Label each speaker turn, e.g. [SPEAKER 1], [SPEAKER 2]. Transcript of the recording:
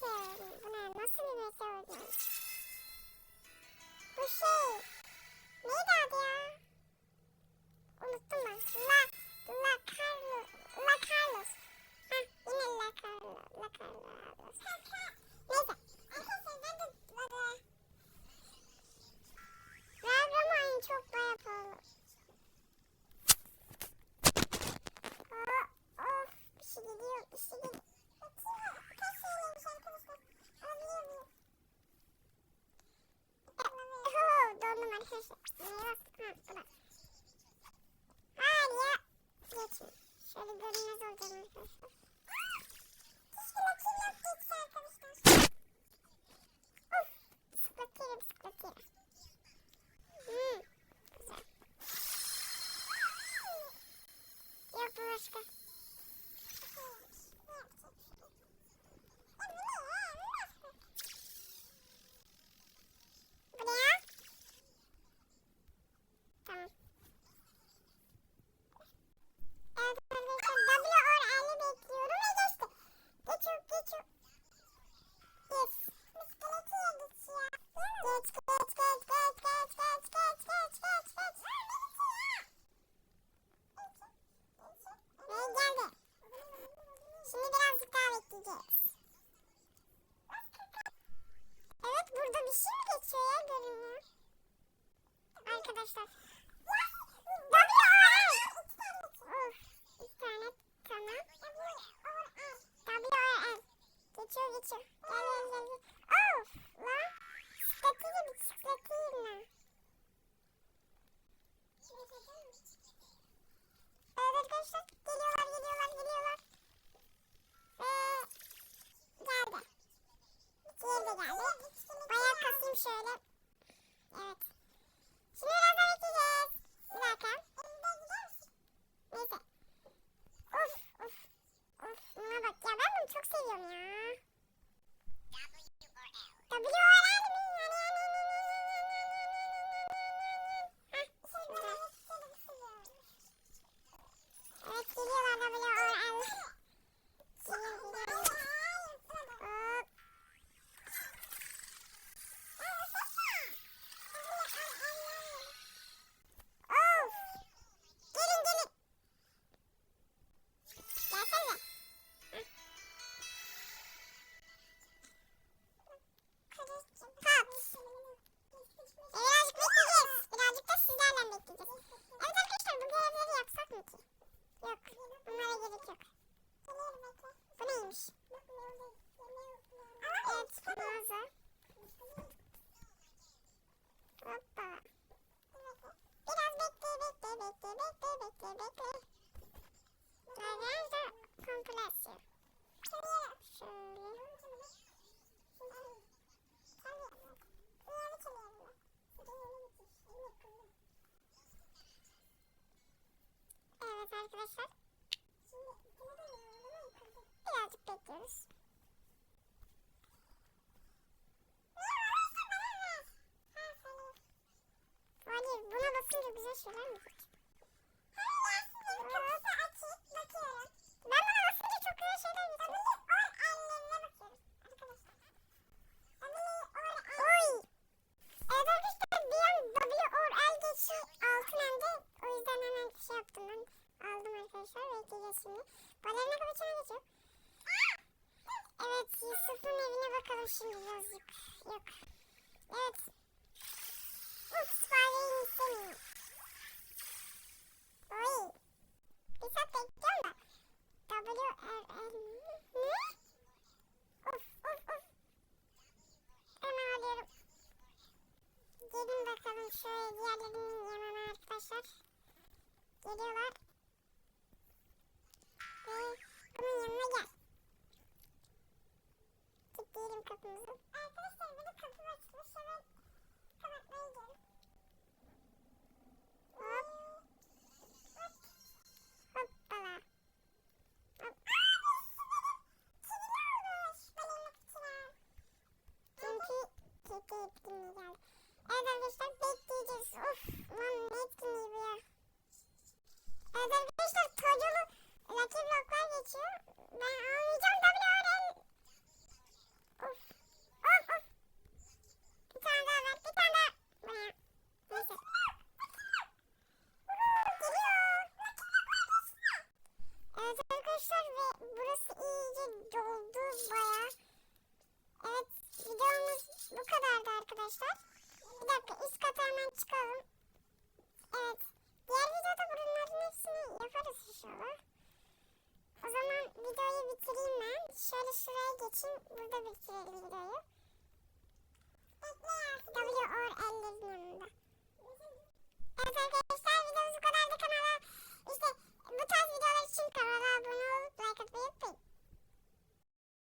[SPEAKER 1] ki buna nasıl bir mesaj olacak? Bu şey neydi adı ya? Unuttum ben. La La Carlo Çok arkadaşlar. doctors. Öleceğim şimdi yazık. Yok. Evet. Uf fareyi istemiyorum. Oy. Bir saat bekliyorum da. W R R ne? Of of of. Hemen alıyorum. Gelin bakalım şöyle diğerlerinin yanına arkadaşlar. Geliyorlar. Bekle etkinliği geldi. Evet arkadaşlar bekleyeceğiz. Of lan ne etkinliği bu ya. Evet arkadaşlar Tacolu Lucky Block'lar geçiyor. Ben almayacağım da bile öğren. Of. Of of. Bir tane daha ver. Bir tane daha. Buraya. Neyse. Geliyor. Evet arkadaşlar ve burası iyice doldu bayağı kadardı arkadaşlar. Bir dakika üst kata hemen çıkalım. Evet. Diğer videoda bunların hepsini yaparız inşallah. O zaman videoyu bitireyim ben. Şöyle şuraya geçeyim. Burada bitirelim videoyu.